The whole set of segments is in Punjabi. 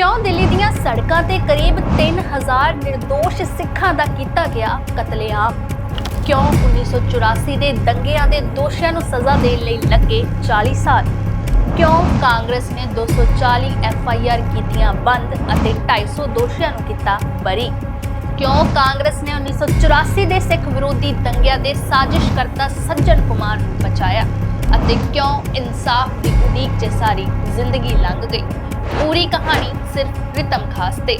ਕਿਉਂ ਦਿੱਲੀ ਦੀਆਂ ਸੜਕਾਂ ਤੇ ਕਰੀਬ 3000 નિર્ਦੋਸ਼ ਸਿੱਖਾਂ ਦਾ ਕੀਤਾ ਗਿਆ ਕਤਲੇਆਮ? ਕਿਉਂ 1984 ਦੇ ਦੰਗਿਆਂ ਦੇ ਦੋਸ਼ੀਆਂ ਨੂੰ ਸਜ਼ਾ ਦੇਣ ਲਈ ਲੱਗੇ 40 ਸਾਲ? ਕਿਉਂ ਕਾਂਗਰਸ ਨੇ 240 ਐਫ ਆਈ ਆਰ ਕੀਤੀਆਂ ਬੰਦ ਅਤੇ 250 ਦੋਸ਼ੀਆਂ ਨੂੰ ਕੀਤਾ ਬਰੀ? ਕਿਉਂ ਕਾਂਗਰਸ ਨੇ 1984 ਦੇ ਸਿੱਖ ਵਿਰੋਧੀ ਦੰਗਿਆਂ ਦੇ ਸਾਜ਼ਿਸ਼ਕਰਤਾ ਸੱਜਣ ਕੁਮਾਰ ਨੂੰ ਬਚਾਇਆ? ਅਤੇ ਕਿਉਂ ਇਨਸਾਫ ਦੀ ਉਡੀਕ 'ਚ ਸਾਰੀ ਜ਼ਿੰਦਗੀ ਲੰਘ ਗਈ? ਪੂਰੀ ਕਹਾਣੀ ਸਿਰਫ ਰਿਤਮ ਖਾਸ ਤੇ।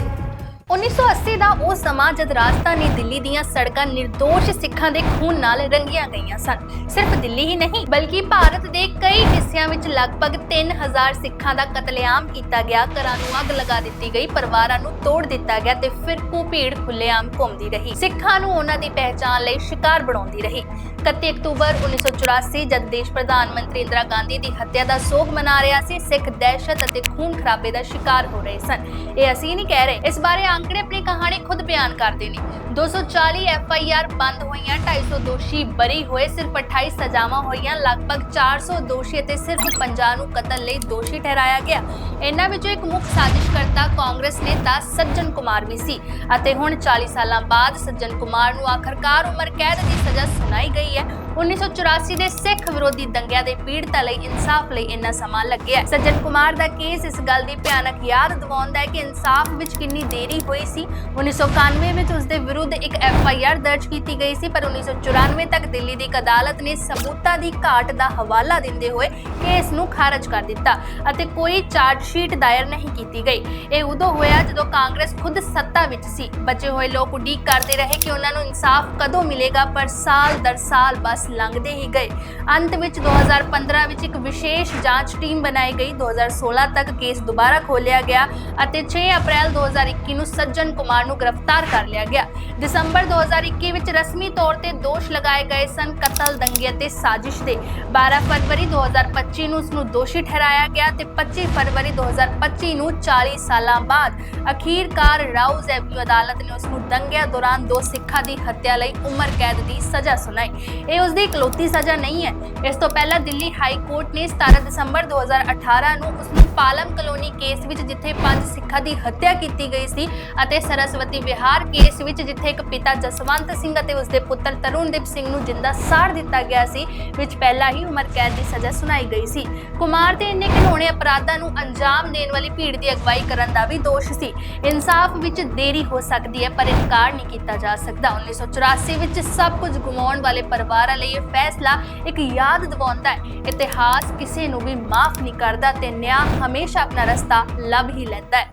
1980 ਦਾ ਉਹ ਸਮਾਂ ਜਦ ਰਾਜਧਾਨੀ ਦਿੱਲੀ ਦੀਆਂ ਸੜਕਾਂ નિર્ਦੋਸ਼ ਸਿੱਖਾਂ ਦੇ ਖੂਨ ਨਾਲ ਰੰਗੀਆਂ ਗਈਆਂ ਸਨ। ਸਿਰਫ ਦਿੱਲੀ ਹੀ ਨਹੀਂ, ਬਲਕਿ ਭਾਰਤ ਦੇ ਕਈ ਹਿੱਸਿਆਂ ਵਿੱਚ ਲਗਭਗ 3000 ਸਿੱਖਾਂ ਦਾ ਕਤਲੇਆਮ ਕੀਤਾ ਗਿਆ। ਘਰਾਂ ਨੂੰ ਅੱਗ ਲਗਾ ਦਿੱਤੀ ਗਈ, ਪਰਿਵਾਰਾਂ ਨੂੰ ਤੋੜ ਦਿੱਤਾ ਗਿਆ ਤੇ ਫਿਰਕੂ ਭੀੜ ਖੁੱਲੇਆਮ ਘੁੰਮਦੀ ਰਹੀ। ਸਿੱਖਾਂ ਨੂੰ ਉਹਨਾਂ ਦੀ ਪਹਿਚਾਣ ਲਈ ਸ਼ਿਕਾਰ ਬਣਾਉਂਦੀ ਰਹੀ। 31 ਅਕਤੂਬਰ 1984 ਜਦ ਦੇਸ਼ ਪ੍ਰਧਾਨ ਮੰਤਰੀ ਇੰਦਰਾ ਗਾਂਧੀ ਦੀ ਹੱਤਿਆ ਦਾ ਸੋਗ ਮਨਾ ਰਿਹਾ ਸੀ, ਸਿੱਖ ਦਹਿਸ਼ਤ ਅਤੇ ਖੂਨ ਖਰਾਬੇ ਦਾ ਸ਼ਿਕਾਰ ਹੋ ਰਹੇ ਸਨ। ਇਹ ਅਸੀਂ ਨਹੀਂ ਕਹਿ ਰਹੇ। ਇਸ ਬਾਰੇ ਆંકੜੇ ਆਪਣੀ ਕਹਾਣੀ ਖੁਦ ਬਿਆਨ ਕਰਦੇ ਨੇ। 240 ਐਫ ਆਈ ਆਰ ਬੰਦ ਹੋਈਆਂ 250 ਦੋਸ਼ੀ ਬਰੀ ਹੋਏ, ਸਿਰਫ 28 ਸਜ਼ਾਵਾਂ ਹੋਈਆਂ, ਲਗਭਗ 400 ਦੋਸ਼ੀ ਅਤੇ ਸਿਰਫ 50 ਨੂੰ ਕਤਲ ਲਈ ਦੋਸ਼ੀ ਠਹਿਰਾਇਆ ਗਿਆ। ਇਹਨਾਂ ਵਿੱਚੋਂ ਇੱਕ ਮੁੱਖ ਸਾਜ਼ਿਸ਼ਕਰਤਾ ਕਾਂਗਰਸ ਨੇਤਾ ਸੱਜਣ ਕੁਮਾਰ ਵੀ ਸੀ ਅਤੇ ਹੁਣ 40 ਸਾਲਾਂ ਬਾਅਦ ਸੱਜਣ ਕੁਮਾਰ ਨੂੰ ਆਖਰਕਾਰ ਉਮਰ ਕੈਦ ਦੀ ਸਜ਼ਾ ਸੁਣਾਈ ਗਈ ਹੈ। 1984 ਦੇ ਸਿੱਖ ਵਿਰੋਧੀ ਦੰਗਿਆਂ ਦੇ ਪੀੜਤਾਂ ਲਈ ਇਨਸਾਫ ਲਈ ਇੰਨਾ ਸਮਾਂ ਲੱਗਿਆ ਸੱਜਣ ਕੁਮਾਰ ਦਾ ਕੇਸ ਇਸ ਗੱਲ ਦੀ ਭਿਆਨਕ ਯਾਦ ਦਿਵਾਉਂਦਾ ਹੈ ਕਿ ਇਨਸਾਫ ਵਿੱਚ ਕਿੰਨੀ ਦੇਰੀ ਹੋਈ ਸੀ। 1991 ਵਿੱਚ ਉਸ ਦੇ ਵਿਰੁੱਧ ਇੱਕ ਐਫ ਆਈ ਆਰ ਦਰਜ ਕੀਤੀ ਗਈ ਸੀ, ਪਰ 1994 ਤੱਕ ਦਿੱਲੀ ਦੀ ਇੱਕ ਅਦਾਲਤ ਨੇ ਸਬੂਤਾਂ ਦੀ ਘਾਟ ਦਾ ਹਵਾਲਾ ਦਿੰਦੇ ਹੋਏ ਕੇਸ ਨੂੰ ਖਾਰਜ ਕਰ ਦਿੱਤਾ ਅਤੇ ਕੋਈ ਚਾਰਜ ਸ਼ੀਟ ਦਾਇਰ ਨਹੀਂ ਕੀਤੀ ਗਈ। ਇਹ ਉਦੋਂ ਹੋਇਆ ਜਦੋਂ ਕਾਂਗਰਸ ਖੁਦ ਸੱਤਾ ਵਿੱਚ ਸੀ। ਬਚੇ ਹੋਏ ਲੋਕ ਉਡੀਕ ਕਰਦੇ ਰਹੇ ਕਿ ਉਹਨਾਂ ਨੂੰ ਇਨਸਾਫ ਕਦੋਂ ਮਿਲੇਗਾ, ਪਰ ਸਾਲ ਦਰ ਸਾਲ ਬਸ ਲੰਘਦੇ ਹੀ ਗਏ। ਅੰਤ ਵਿੱਚ 2015 ਵਿੱਚ ਇੱਕ ਵਿਸ਼ੇਸ਼ ਜਾਂਚ ਟੀਮ ਬਣਾਈ ਗਈ। 2016 ਤੱਕ ਕੇਸ ਦੁਬਾਰਾ ਖੋਲਿਆ ਗਿਆ ਅਤੇ 6 ਅਪ੍ਰੈਲ 2021 ਨੂੰ ਸੱਜਣ ਕੁਮਾਰ ਨੂੰ ਗ੍ਰਿਫਤਾਰ ਕਰ ਲਿਆ ਗਿਆ। ਦਸੰਬਰ 2021 ਵਿੱਚ ਰਸਮੀ ਤੌਰ ਤੇ ਦੋਸ਼ ਲਗਾਏ ਗਏ ਸਨ ਕਤਲ ਦੰਗੇ ਅਤੇ ਸਾਜ਼ਿਸ਼ ਦੇ। 12 ਫਰਵਰੀ 2025 ਨੂੰ ਉਸ ਨੂੰ ਦੋਸ਼ੀ ਠਹਿਰਾਇਆ ਗਿਆ ਤੇ 25 ਫਰਵਰੀ 2025 ਨੂੰ 40 ਸਾਲਾਂ ਬਾਅਦ ਅਖੀਰਕਾਰ ਰਾਉਜ਼ ਐਵਨਿਊ ਅਦਾਲਤ ਨੇ ਉਸ ਨੂੰ ਦੰਗਿਆਂ ਦੌਰਾਨ ਦੋ ਸਿੱਖਾਂ ਦੀ ਹੱਤਿਆ ਲਈ ਉਮਰ ਕੈਦ ਦੀ ਸਜ਼ਾ ਸੁਣਾਈ। ਇਹ ਉਸ ਦੀ ਇਕਲੌਤੀ ਸਜ਼ਾ ਨਹੀਂ ਹੈ। ਇਸ ਤੋਂ ਪਹਿਲਾਂ ਦਿੱਲੀ ਹਾਈ ਕੋਰਟ ਨੇ 17 ਦਸੰਬਰ 2018 ਨੂੰ ਉਸ ਨੂੰ ਪਾਲਮ ਕਲੋਨੀ ਕੇਸ ਵਿੱਚ ਜਿੱਥੇ ਪੰਜ ਸਿੱਖਾਂ ਦੀ ਹੱਤਿਆ ਕੀਤੀ ਗਈ ਸੀ ਅਤੇ ਸਰਸਵਤੀ ਵਿਹਾਰ ਕੇਸ ਵਿੱਚ ਜਿੱਥੇ ਇੱਕ ਪਿਤਾ ਜਸਵੰਤ ਸਿੰਘ ਅਤੇ ਉਸ ਦੇ ਪੁੱਤਰ ਤਰੁਣਦੀਪ ਸਿੰਘ ਨੂੰ ਜਿੰਦਾ ਸਾੜ ਦਿੱਤਾ ਗਿਆ ਸੀ, ਵਿੱਚ ਪਹਿਲਾਂ ਹੀ ਉਮਰ ਕੈਦ ਦੀ ਸਜ਼ਾ ਸੁਣਾਈ ਗਈ ਸੀ। ਕੁਮਾਰ ਤੇ ਇੰਨੇ ਘਿਨੌਣੇ ਅਪਰਾਧਾਂ ਨੂੰ ਅੰਜਾਮ ਦੇਣ ਵਾਲੀ ਭੀੜ ਦੀ ਅਗਵਾਈ ਕਰਨ ਦਾ ਵੀ ਦੋਸ਼ ਸੀ। ਇਨਸਾਫ ਵਿੱਚ ਦੇਰੀ ਹੋ ਸਕਦੀ ਹੈ, ਪਰ ਇਨਕਾਰ ਨਹੀਂ ਕੀਤਾ ਜਾ ਸਕਦਾ। 1984 ਵਿੱਚ ਸਭ ਕੁਝ ਗੁਮਾਉਣ ਵਾਲੇ ਪਰਿਵਾਰਾਂ ਲਈ ਇਹ ਫੈਸਲਾ ਇੱਕ ਯਾਦ ਦਿਵਾਉਂਦਾ ਹੈ। ਇਤਿਹਾਸ ਕਿਸੇ ਨੂੰ ਵੀ ਮਾਫ ਨਹੀਂ ਕਰਦਾ ਤੇ ਨਿਆਂ ਹਮੇਸ਼ਾ ਆਪਣਾ ਰਸਤਾ ਲੱਭ ਹੀ ਲੈਂਦਾ ਹੈ।